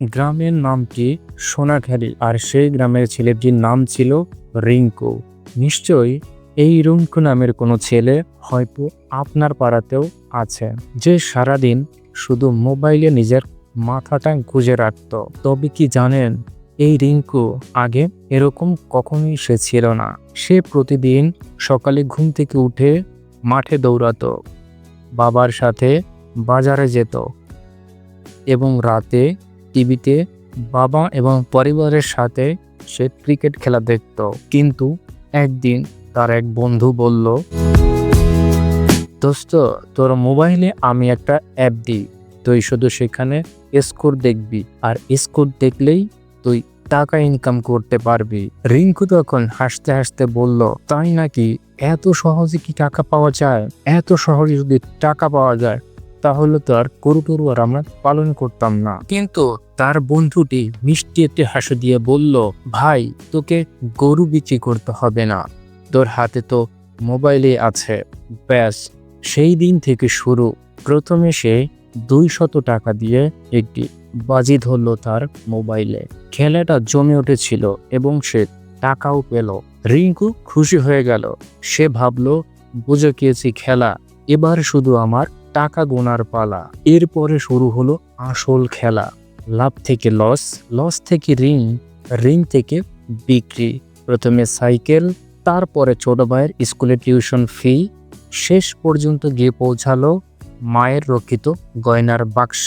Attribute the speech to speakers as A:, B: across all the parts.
A: গ্রামের নামটি সোনাখালি। আর সেই গ্রামের ছেলেটির নাম ছিল রিঙ্কু। নিশ্চয়ই এই রিঙ্কু নামের কোনো ছেলে হয়তো আপনার পাড়াতেও আছে, যে সারাদিন শুধু মোবাইলে নিজের মাথাটা গুঁজে রাখত। তবে কি জানেন, এই রিঙ্কু আগে এরকম কখনোই সে ছিল না। সে প্রতিদিন সকালে ঘুম থেকে উঠে মাঠে দৌড়াতো, বাবার সাথে বাজারে যেত এবং রাতে টিভিতে বাবা এবং পরিবারের সাথে সে ক্রিকেট খেলা দেখত। কিন্তু একদিন তার এক বন্ধু বলল, দোস্ত, তোর মোবাইলে আমি একটা অ্যাপ দিই। তুই শুধু সেখানে স্কোর দেখবি আর স্কোর দেখলেই তুই টাকা ইনকাম করতে পারবি। রিঙ্কু তখন হাসতে হাসতে বলল, তাই নাকি? এত সহজে কি টাকা পাওয়া যায়? এত সহজে যদি টাকা পাওয়া যায় তাহলে তো আর গরু টরু আর আমরা পালন করতাম না। কিন্তু তার বন্ধুটি মিষ্টি একটি হাসি দিয়ে বলল, ভাই, তোকে গরু বিক্রি করতে হবে না। তোর হাতে তো মোবাইলে আছে। ব্যাস, সেই দিন থেকে শুরু। প্রথমে সে দুই শত টাকা দিয়ে একটি বাজি ধরল তার মোবাইলে। খেলাটা জমে উঠেছিল এবং সে টাকাও পেল। রিঙ্কু খুশি হয়ে গেল। সে ভাবলো, বুঝে গিয়েছি খেলা। এবার শুধু আমার টাকা গোনার পালা। এরপরে শুরু হলো আসল খেলা। লাভ থেকে লস লস থেকে রিং রিং থেকে বিক্রি। প্রথমে সাইকেল, তারপরে ছোট ভাইয়ের স্কুলে টিউশন ফি। শেষ পর্যন্ত গিয়ে পৌঁছালো মায়ের রক্ষিত গয়নার বাক্স।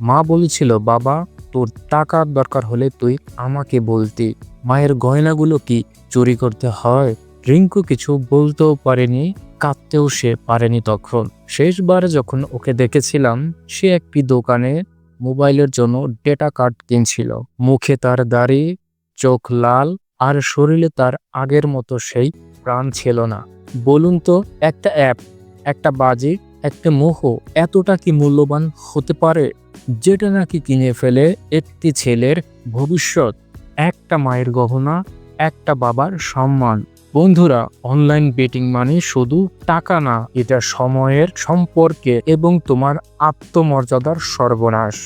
A: মা বলেছিল, বাবা, তোর টাকার দরকার হলে তুই আমাকে বলতি। মায়ের গয়নাগুলো কি চুরি করতে হয়? রিঙ্কু কিছু বলতেও পারেনি, কাঁদতেও সে পারেনি তখন। শেষবার যখন ওকে দেখেছিলাম, সে একটি দোকানে মোবাইলের জন্য ডেটা কার্ড কিনছিল। মুখে তার দাড়ি, চোখ লাল, আর শরীরে তার আগের মতো সেই প্রাণ ছিল না। বলুন তো, একটা অ্যাপ, একটা বাজি, একটা মোহ এতটা কি মূল্যবান হতে পারে? যেটা নাকি কিনে ফেলে একটি ছেলের ভবিষ্যৎ, একটা মায়ের গহনা, একটা বাবার সম্মান। বন্ধুরা অনলাইন বেটিং মানে শুধু টাকা না, এটা সময়ের সম্পর্কে এবং তোমার আত্মমর্যাদার সর্বনাশ।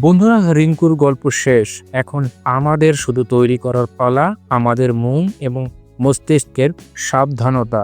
A: বন্ধুরা, রিঙ্কুর গল্প শেষ। এখন আমাদের শুধু তৈরি করার পালা, আমাদের মন এবং মস্তিষ্কের সাবধানতা।